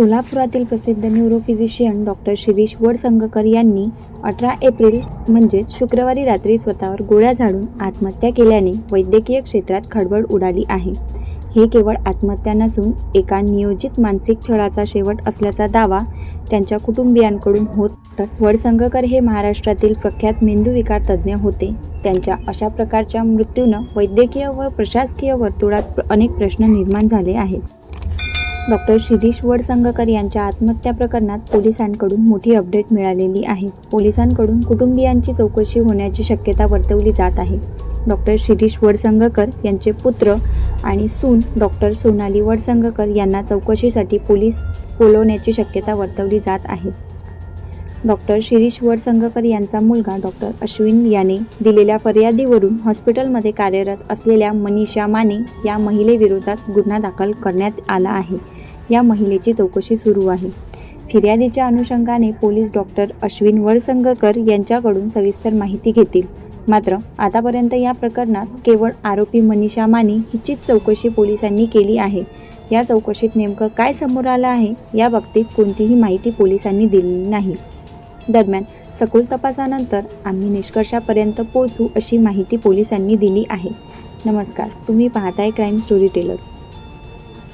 सोलापुरातील प्रसिद्ध neurophysician doctor Shirish वडसंगकर यांनी अठरा एप्रिल म्हणजेच शुक्रवारी रात्री स्वतःवर गोळ्या झाडून आत्महत्या केल्याने वैद्यकीय क्षेत्रात खळबळ उडाली आहे. हे केवळ आत्महत्या नसून एका नियोजित मानसिक छळाचा शेवट असल्याचा दावा त्यांच्या कुटुंबियांकडून होत वडसंगकर हे महाराष्ट्रातील प्रख्यात मेंदूविकार तज्ज्ञ होते. त्यांच्या अशा प्रकारच्या मृत्यूनं वैद्यकीय व प्रशासकीय वर्तुळात अनेक प्रश्न निर्माण झाले आहेत. डॉक्टर शिरीष वडसंगकर यांच्या आत्महत्या प्रकरणात पोलिसांकडून मोठी अपडेट मिळालेली आहे. पोलिसांकडून कुटुंबियांची चौकशी होण्याची शक्यता वर्तवली जात आहे. डॉक्टर शिरीष वडसंगकर यांचे पुत्र आणि सून डॉक्टर सोनाली वडसंगकर यांना चौकशीसाठी पोलीस बोलवण्याची शक्यता वर्तवली जात आहे. डॉक्टर शिरीष वडसंगकर यांचा मुलगा डॉक्टर अश्विन याने दिलेल्या फर्यादीवरून हॉस्पिटलमध्ये कार्यरत असलेल्या मनीषा माने या महिलेविरोधात गुन्हा दाखल करण्यात आला आहे. या महिलेची चौकशी सुरू आहे. फिर्यादीच्या अनुषंगाने पोलीस डॉक्टर अश्विन वळसंगकर यांच्याकडून सविस्तर माहिती घेतील. मात्र आतापर्यंत या प्रकरणात केवळ आरोपी मनीषा माने हिचीच चौकशी पोलिसांनी केली आहे. या चौकशीत नेमकं काय समोर आलं आहे या बाबतीत कोणतीही माहिती पोलिसांनी दिलेली नाही. दरम्यान सखोल तपासानंतर आम्ही निष्कर्षापर्यंत पोहोचू अशी माहिती पोलिसांनी दिली आहे. नमस्कार तुम्ही पाहताय क्राईम स्टोरी टेलर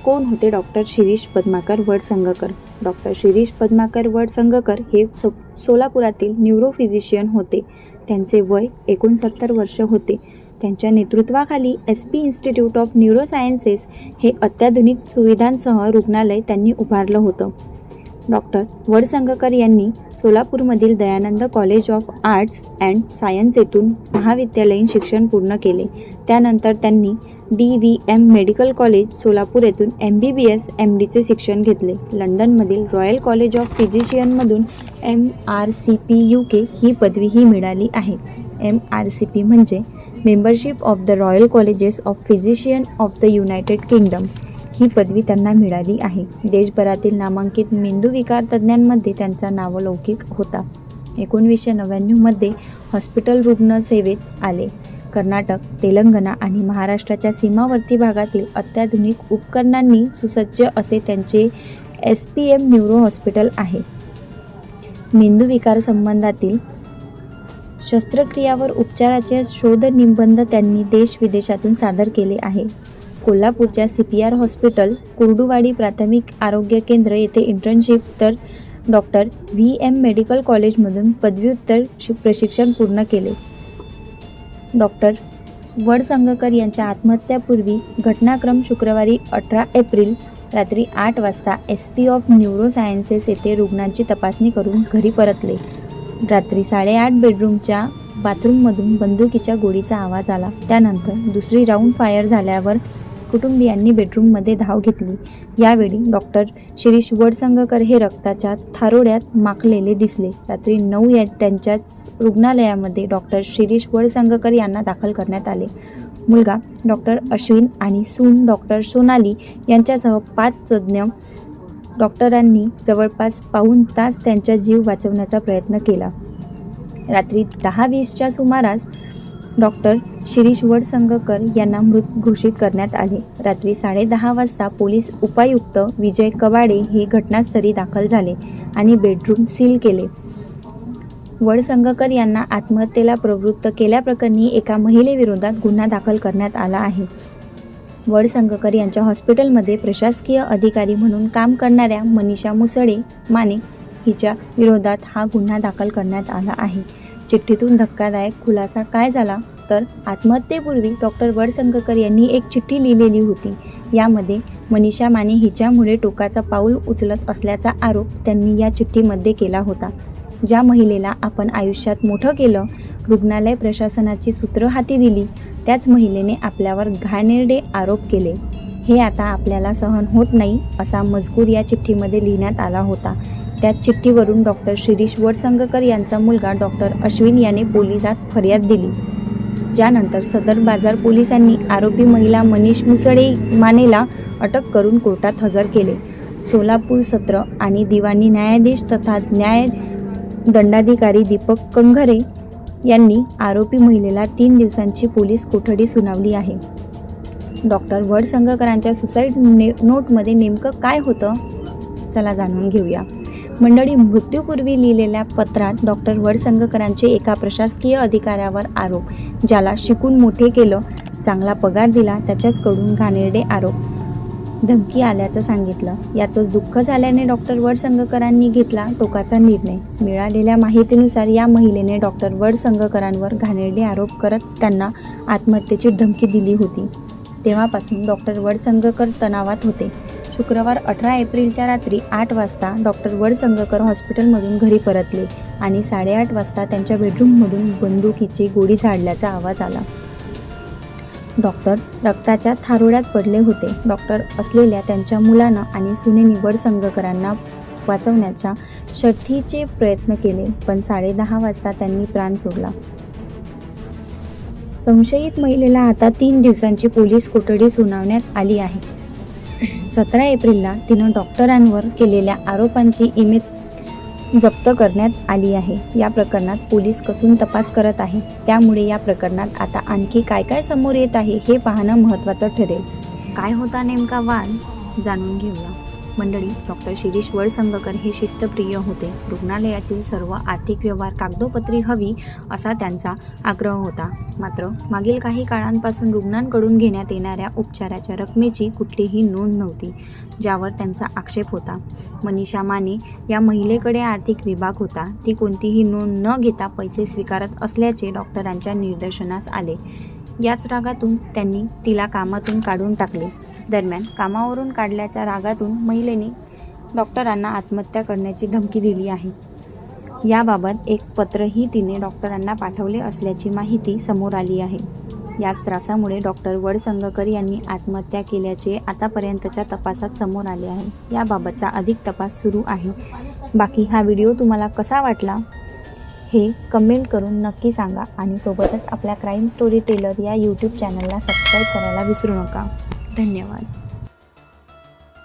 कोण होते डॉक्टर शिरीष पद्माकर वडसंगकर डॉक्टर शिरीष पद्माकर वडसंगकर हे सो सोलापुरातील न्यूरोफिजिशियन होते. त्यांचे वय एकोणसत्तर वर्ष होते. त्यांच्या नेतृत्वाखाली S P institute of neurosciences हे अत्याधुनिक सुविधांसह रुग्णालय त्यांनी उभारलं होतं. डॉक्टर वडसंगकर यांनी सोलापूरमधील Dayanand college of arts and science येथून महाविद्यालयीन शिक्षण पूर्ण केले. त्यानंतर त्यांनी D V M medical college Solapur येथून M B B S M डीचे शिक्षण घेतले. लंडनमधील royal college of फिजिशियनमधून M R C P U K ही पदवीही मिळाली आहे. एम आर सी पी म्हणजे membership of the royal colleges of physician of the United Kingdom ही पदवी त्यांना मिळाली आहे. देशभरातील नामांकित मेंदूविकार तज्ज्ञांमध्ये त्यांचा नावलौकिक होता. एकोणवीसशे नव्याण्णवमध्ये हॉस्पिटल रुग्ण सेवेत आले. कर्नाटक तेलंगणा आणि महाराष्ट्राच्या सीमावर्ती भागातील अत्याधुनिक उपकरणांनी सुसज्ज असे त्यांचे S P M neuro hospital आहे. मेंदूविकार संबंधातील शस्त्रक्रियावर उपचाराचे शोध निबंध त्यांनी देश विदेशातून सादर केले आहे. कोल्हापूरच्या C P R hospital Kurduwadi प्राथमिक आरोग्य केंद्र येथे इंटर्नशिप तर डॉक्टर व्ही एम मेडिकल कॉलेजमधून पदव्युत्तर शि प्रशिक्षण पूर्ण केले. डॉक्टर वडसंगकर यांच्या आत्महत्यापूर्वी घटनाक्रम शुक्रवारी अठरा एप्रिल रात्री आठ वाजता एस पी ऑफ न्यूरोसायन्सेस येथे रुग्णांची तपासणी करून घरी परतले. रात्री साडेआठ बेडरूमच्या बाथरूममधून बंदुकीच्या गोळीचा आवाज आला. त्यानंतर दुसरी राऊंड फायर झाल्यावर कुटुंबियांनी बेडरूममध्ये धाव घेतली. यावेळी डॉक्टर शिरीष वडसंगकर हे रक्ताच्या थारोड्यात माखलेले दिसले. रात्री नऊ या त्यांच्याच रुग्णालयामध्ये डॉक्टर शिरीष वडसंगकर यांना दाखल करण्यात आले. मुलगा डॉक्टर अश्विन आणि सून डॉक्टर सोनाली यांच्यासह पाच तज्ज्ञ डॉक्टरांनी जवळपास पाहून तास त्यांचा जीव वाचवण्याचा प्रयत्न केला. रात्री दहा वीसच्या सुमारास डॉक्टर शिरीष वडसंगकर यांना मृत घोषित करण्यात आले. रात्री साडेदहा वाजता पोलीस उपायुक्त विजय कवाडे हे घटनास्थळी दाखल झाले आणि बेडरूम सील केले. वडसंगकर यांना आत्महत्येला प्रवृत्त केल्याप्रकरणी एका महिलेविरोधात गुन्हा दाखल करण्यात आला आहे. वडसंगकर यांच्या हॉस्पिटलमध्ये प्रशासकीय अधिकारी म्हणून काम करणाऱ्या मनीषा मुसळे माने हिच्या विरोधात हा गुन्हा दाखल करण्यात आला आहे. चिठ्ठीतून धक्कादायक खुलासा काय झाला? तर आत्महत्येपूर्वी डॉक्टर वडसंगकर यांनी एक चिठ्ठी लिहिलेली होती. यामध्ये मनीषा माने हिच्यामुळे टोकाचा पाऊल उचलत असल्याचा आरोप त्यांनी या चिठ्ठीमध्ये केला होता. ज्या महिलेला आपण आयुष्यात मोठं केलं रुग्णालय प्रशासनाची सूत्र हाती दिली त्याच महिलेने आपल्यावर घाणेरडे आरोप केले. हे आता आपल्याला सहन होत नाही असा मजकूर या चिठ्ठीमध्ये लिहिण्यात आला होता. त्याच चिठ्ठीवरून डॉक्टर शिरीष वडसंगकर यांचा मुलगा डॉक्टर अश्विन याने पोलिसात फर्याद दिली. ज्यानंतर सदर बाजार पोलिसांनी आरोपी महिला मनीष मुसळे मानेला अटक करून कोर्टात हजर केले. सोलापूर सत्र आणि दिवाणी न्यायाधीश तथा न्याय दंडाधिकारी दीपक कंघरे यांनी आरोपी महिलेला तीन दिवसांची पोलीस कोठडी सुनावली आहे. डॉक्टर वडसंगकरांच्या सुसाईड ने नोटमध्ये नेमकं काय होतं? चला जाणून घेऊया. मंडळी मृत्यूपूर्वी लिहिलेल्या पत्रात डॉक्टर वडसंगकरांचे एका प्रशासकीय अधिकाऱ्यावर आरोप ज्याला शिकून मोठे केलं चांगला पगार दिला त्याच्याचकडून घाणेरडे आरोप. धमकी आल्याचं सांगितलं. याचंच दुःख झाल्याने डॉक्टर वडसंगकरांनी घेतला टोकाचा निर्णय. मिळालेल्या माहितीनुसार या महिलेने डॉक्टर वडसंगकरांवर घाणेरडे आरोप करत त्यांना आत्महत्येची धमकी दिली होती. तेव्हापासून डॉक्टर वडसंगकर तणावात होते. शुक्रवार अठरा एप्रिलच्या रात्री आठ वाजता डॉक्टर वडसंगकर हॉस्पिटलमधून घरी परतले आणि साडेआठ वाजता त्यांच्या बेडरूममधून बंदुकीची गोळी झाडल्याचा आवाज आला. डॉक्टर रक्ताच्या थारोड्यात पडले होते. डॉक्टर असलेल्या त्यांच्या मुलानं आणि सुनेनी वडसंगकरांना वाचवण्याच्या शर्थीचे प्रयत्न केले पण साडेदहा वाजता त्यांनी प्राण सोडला. संशयित महिलेला आता तीन दिवसांची पोलीस कोठडी सुनावण्यात आली आहे. सतरा एप्रिलला तिनं डॉक्टरांवर केलेल्या आरोपांची इमेज जप्त करण्यात आली आहे. या प्रकरणात पोलीस कसून तपास करत आहे. त्यामुळे या प्रकरणात आता आणखी काय काय समोर येत आहे हे पाहणं महत्त्वाचं ठरेल. काय होता नेमका वाद? जाणून घेऊया. मंडळी डॉक्टर शिरीष वळसंगकर हे शिस्तप्रिय होते. रुग्णालयातील सर्व आर्थिक व्यवहार कागदोपत्री हवी असा त्यांचा आग्रह होता. मात्र मागील काही काळांपासून रुग्णांकडून घेण्यात येणाऱ्या उपचाराच्या रकमेची कुठलीही नोंद नव्हती ज्यावर त्यांचा आक्षेप होता. मनीषा माने या महिलेकडे आर्थिक विभाग होता. ती कोणतीही नोंद न घेता पैसे स्वीकारत असल्याचे डॉक्टरांच्या निदर्शनास आले. याच रागातून त्यांनी तिला कामातून काढून टाकले. दरम्यान कामावरून काढल्याच्या रागातून महिलेने डॉक्टरांना आत्महत्या करण्याची धमकी दिली आहे. याबाबत एक पत्रही तिने डॉक्टरांना पाठवले असल्याची माहिती समोर आली आहे. याच त्रासामुळे डॉक्टर वडसंगकर यांनी आत्महत्या केल्याचे आतापर्यंतच्या तपासात समोर आले आहे. याबाबतचा अधिक तपास सुरू आहे. बाकी हा व्हिडिओ तुम्हाला कसा वाटला हे कमेंट करून नक्की सांगा आणि सोबतच आपल्या क्राईम स्टोरी टेलर या यूट्यूब चॅनलला सबस्क्राईब करायला विसरू नका. धन्यवाद